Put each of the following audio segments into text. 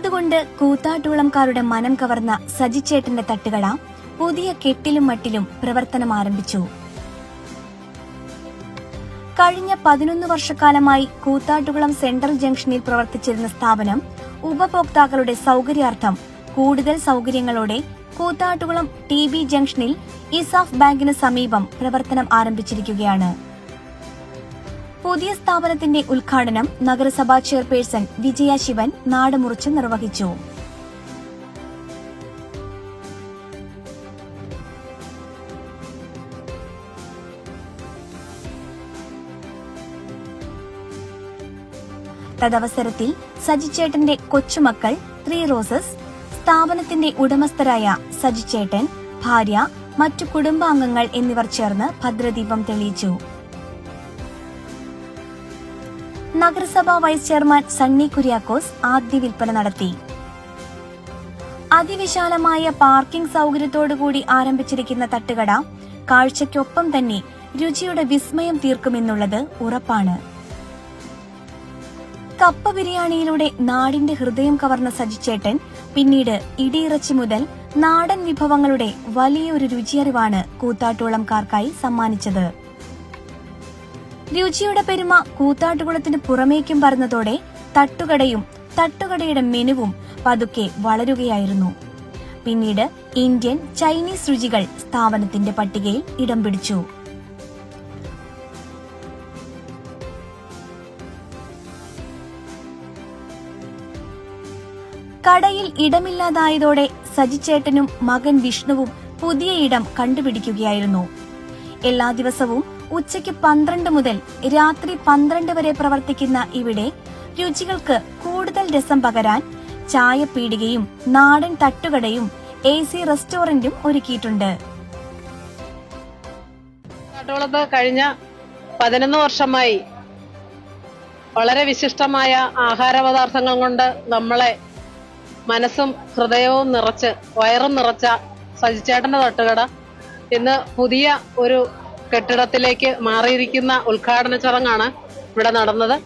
അതുകൊണ്ട് കൂത്താട്ടുളംകാരുടെ മനം കവർന്ന സജിച്ചേട്ടന്റെ തട്ടുകട പുതിയ കെട്ടിലും മട്ടിലും പ്രവർത്തനം ആരംഭിച്ചു. കഴിഞ്ഞ പതിനൊന്ന് വർഷക്കാലമായി കൂത്താട്ടുകുളം സെൻട്രൽ ജംഗ്ഷനിൽ പ്രവർത്തിച്ചിരുന്ന സ്ഥാപനം ഉപഭോക്താക്കളുടെ സൗകര്യാർത്ഥം കൂടുതൽ സൗകര്യങ്ങളോടെ കൂത്താട്ടുകുളം ടി ബി ജംഗ്ഷനിൽ ഇസാഫ് ബാങ്കിന് സമീപം പ്രവർത്തനം ആരംഭിച്ചിരിക്കുകയാണ്. പുതിയ സ്ഥാപനത്തിന്റെ ഉദ്ഘാടനം നഗരസഭാ ചെയർപേഴ്സൺ വിജയ ശിവൻ നാടുമുറിച്ച് നിർവഹിച്ചു. തദവസരത്തിൽ സജിച്ചേട്ടന്റെ കൊച്ചുമക്കൾ ത്രീ റോസസ് സ്ഥാപനത്തിന്റെ ഉടമസ്ഥരായ സജിച്ചേട്ടൻ ഭാര്യ മറ്റു കുടുംബാംഗങ്ങൾ എന്നിവർ ചേർന്ന് ഭദ്രദീപം തെളിയിച്ചു. നഗരസഭാ വൈസ് ചെയർമാൻ സണ്ണി കുര്യാക്കോസ് ആദ്യ വിൽപ്പന നടത്തി. അതിവിശാലമായ പാർക്കിംഗ് സൗകര്യത്തോടുകൂടി ആരംഭിച്ചിരിക്കുന്ന തട്ടുകട കാഴ്ചയ്ക്കൊപ്പം തന്നെ രുചിയുടെ വിസ്മയം തീർക്കുമെന്നുള്ളത് ഉറപ്പാണ്. കപ്പ ബിരിയാണിയിലൂടെ നാടിന്റെ ഹൃദയം കവർന്ന സജിച്ചേട്ടൻ പിന്നീട് ഇടിയിറച്ചി മുതൽ നാടൻ വിഭവങ്ങളുടെ വലിയൊരു രുചിയറിവാണ് കൂത്താട്ടോളംകാർക്കായി സമ്മാനിച്ചത്. രുചിയുടെ പെരുമ കൂത്താട്ടുകുളത്തിന് പുറമേക്കും പറഞ്ഞതോടെ തട്ടുകടയും തട്ടുകടയുടെ മെനുവും പതുക്കെ വളരുകയായിരുന്നു. പിന്നീട് ഇന്ത്യൻ ചൈനീസ് രുചികൾ സ്ഥാപനത്തിന്റെ പട്ടികയിൽ ഇടം പിടിച്ചു. കടയിൽ ഇടമില്ലാതായതോടെ സജിച്ചേട്ടനും മകൻ വിഷ്ണുവും പുതിയ ഇടം കണ്ടുപിടിക്കുകയായിരുന്നു. എല്ലാ ദിവസവും ഉച്ചയ്ക്ക് പന്ത്രണ്ട് മുതൽ രാത്രി പന്ത്രണ്ട് വരെ പ്രവർത്തിക്കുന്ന ഇവിടെ രുചികൾക്ക് കൂടുതൽ രസം പകരാൻ ചായപ്പീടികയും നാടൻ തട്ടുകടയും എ സി റെസ്റ്റോറന്റും ഒരുക്കിയിട്ടുണ്ട്. കഴിഞ്ഞ പതിനൊന്ന് വർഷമായി വളരെ വിശിഷ്ടമായ ആഹാര പദാർത്ഥങ്ങൾ കൊണ്ട് നമ്മളെ മനസ്സും ഹൃദയവും നിറച്ച് വയറും നിറച്ച സജിച്ചേട്ടന്റെ തട്ടുകട. ഇന്ന് പുതിയ ഒരു കെട്ടിടത്തിലേക്ക് മാറിയിരിക്കുന്ന ഉദ്ഘാടന ചടങ്ങാണ് ഇവിടെ നടന്നത്.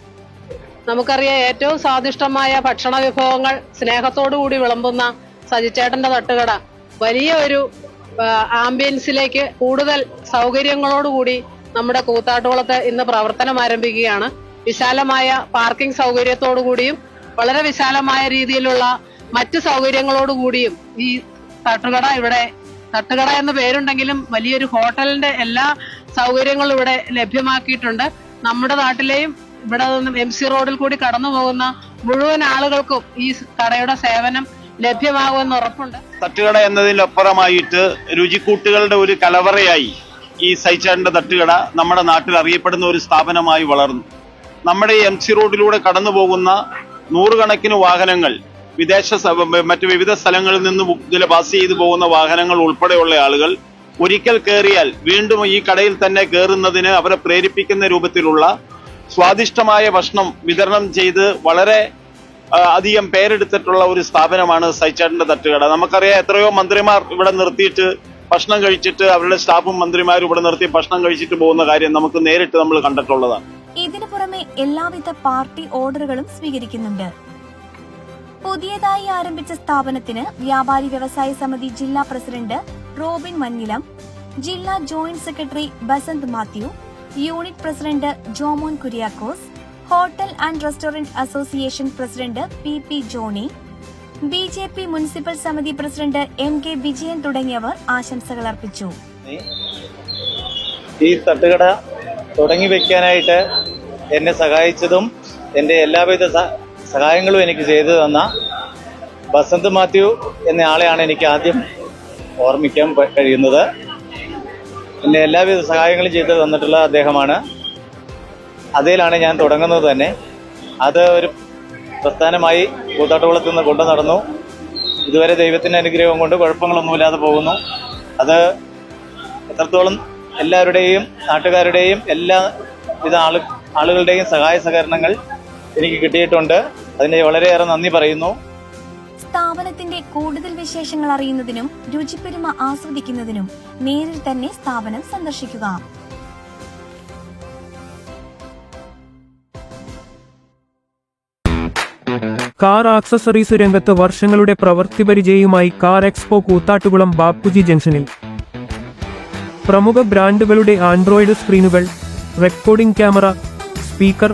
നമുക്കറിയാം ഏറ്റവും സ്വാദിഷ്ടമായ ഭക്ഷണ വിഭവങ്ങൾ സ്നേഹത്തോടുകൂടി വിളമ്പുന്ന സജിച്ചേട്ടന്റെ തട്ടുകട. വലിയ ഒരു ആംബിയൻസിലേക്ക് കൂടുതൽ സൗകര്യങ്ങളോടുകൂടി നമ്മുടെ കൂത്താട്ടുകുളത്ത് ഇന്ന് പ്രവർത്തനം ആരംഭിക്കുകയാണ്. വിശാലമായ പാർക്കിംഗ് സൗകര്യത്തോടുകൂടിയും വളരെ വിശാലമായ രീതിയിലുള്ള മറ്റ് സൗകര്യങ്ങളോടുകൂടിയും ഈ തട്ടുകട ഇവിടെ തട്ടുകട എന്ന പേരുണ്ടെങ്കിലും വലിയൊരു ഹോട്ടലിന്റെ എല്ലാ സൗകര്യങ്ങളും ഇവിടെ ലഭ്യമാക്കിയിട്ടുണ്ട്. നമ്മുടെ നാട്ടിലെയും ഇവിടെ നിന്നും എം സി റോഡിൽ കൂടി കടന്നു പോകുന്ന മുഴുവൻ ആളുകൾക്കും ഈ കടയുടെ സേവനം ലഭ്യമാകുമെന്ന് ഉറപ്പുണ്ട്. തട്ടുകട എന്നതിലപ്പുറമായിട്ട് രുചിക്കൂട്ടുകളുടെ ഒരു കലവറയായി ഈ സൈച്ചാടിന്റെ തട്ടുകട നമ്മുടെ നാട്ടിൽ അറിയപ്പെടുന്ന ഒരു സ്ഥാപനമായി വളർന്നു. നമ്മുടെ എം സി റോഡിലൂടെ കടന്നു പോകുന്ന നൂറുകണക്കിന് വാഹനങ്ങൾ വിദേശ മറ്റ് വിവിധ സ്ഥലങ്ങളിൽ നിന്ന് ഇതിൽ പാസ് ചെയ്തു പോകുന്ന വാഹനങ്ങൾ ഉൾപ്പെടെയുള്ള ആളുകൾ ഒരിക്കൽ കയറിയാൽ വീണ്ടും ഈ കടയിൽ തന്നെ കയറുന്നതിന് അവരെ പ്രേരിപ്പിക്കുന്ന രൂപത്തിലുള്ള സ്വാദിഷ്ടമായ ഭക്ഷണം വിതരണം ചെയ്ത് വളരെ അധികം പേരെടുത്തിട്ടുള്ള ഒരു സ്ഥാപനമാണ് സൈച്ചാട്ടിന്റെ തട്ടുകട. നമുക്കറിയാം എത്രയോ മന്ത്രിമാർ ഇവിടെ നിർത്തിയിട്ട് ഭക്ഷണം കഴിച്ചിട്ട് അവരുടെ സ്റ്റാഫും മന്ത്രിമാരും ഇവിടെ നിർത്തി ഭക്ഷണം കഴിച്ചിട്ട് പോകുന്ന കാര്യം നമുക്ക് നേരിട്ട് നമ്മൾ കണ്ടിട്ടുള്ളതാണ്. ഇതിനു പുറമെ എല്ലാവിധ പാർട്ടി ഓർഡറുകളും സ്വീകരിക്കുന്നുണ്ട്. പുതിയതായി ആരംഭിച്ച സ്ഥാപനത്തിന് വ്യാപാരി വ്യവസായ സമിതി ജില്ലാ പ്രസിഡന്റ് റോബിൻ മഞ്ഞിലം ജില്ലാ joint secretary Basanth Mathew unit president Jomon Kuriakose hotel and restaurant association president P P Johny B J P municipal സമിതി പ്രസിഡന്റ് എം കെ വിജയൻ തുടങ്ങിയവർ ആശംസകൾ അർപ്പിച്ചു. ഈ തട്ടുകട തുടങ്ങി വെക്കാനായിട്ട് എന്നെ സഹായിച്ചതും എന്റെ എല്ലാവിധ സഹായങ്ങളും എനിക്ക് ചെയ്തു തന്ന ബസന്ത് മാത്യു എന്ന ആളെയാണ് എനിക്ക് ആദ്യം ഓർമ്മിക്കാൻ കഴിയുന്നത്. എന്നെ എല്ലാവിധ സഹായങ്ങളും ചെയ്ത് തന്നിട്ടുള്ള അദ്ദേഹമാണ്. അതിലാണ് ഞാൻ തുടങ്ങുന്നത് തന്നെ. അത് ഒരു പ്രസ്ഥാനമായി കൂത്താട്ടുകുളത്ത് നിന്ന് കൊണ്ടു നടന്നു. ഇതുവരെ ദൈവത്തിന്റെ അനുഗ്രഹം കൊണ്ട് കുഴപ്പങ്ങളൊന്നുമില്ലാതെ പോകുന്നു. അത് എത്രത്തോളം എല്ലാവരുടെയും നാട്ടുകാരുടെയും എല്ലാ വിധ ആളു ആളുകളുടെയും സഹായ സഹകരണങ്ങൾ എനിക്ക് കിട്ടിയിട്ടുണ്ട്. അതിന് വളരെയേറെ നന്ദി പറയുന്നു. സ്ഥാപനത്തിന്റെ കൂടുതൽ വിശേഷങ്ങൾ അറിയുന്നതിനും രുചിപ്പെരുമ ആസ്വദിക്കുന്നതിനും നേരിൽ തന്നെ സ്ഥാപനം സന്ദർശിക്കുക. കാർ ആക്സസറീസ് രംഗത്ത് വർഷങ്ങളുടെ പ്രവൃത്തി പരിചയവുമായി കാർ എക്സ്പോ കൂത്താട്ടുകുളം ബാപ്പുജി ജംഗ്ഷനിൽ. പ്രമുഖ ബ്രാൻഡുകളുടെ android സ്ക്രീനുകൾ recording camera speaker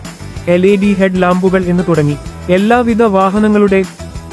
L E D head ലാമ്പുകൾ എന്ന് തുടങ്ങി. എല്ലാവിധ വാഹനങ്ങളുടെ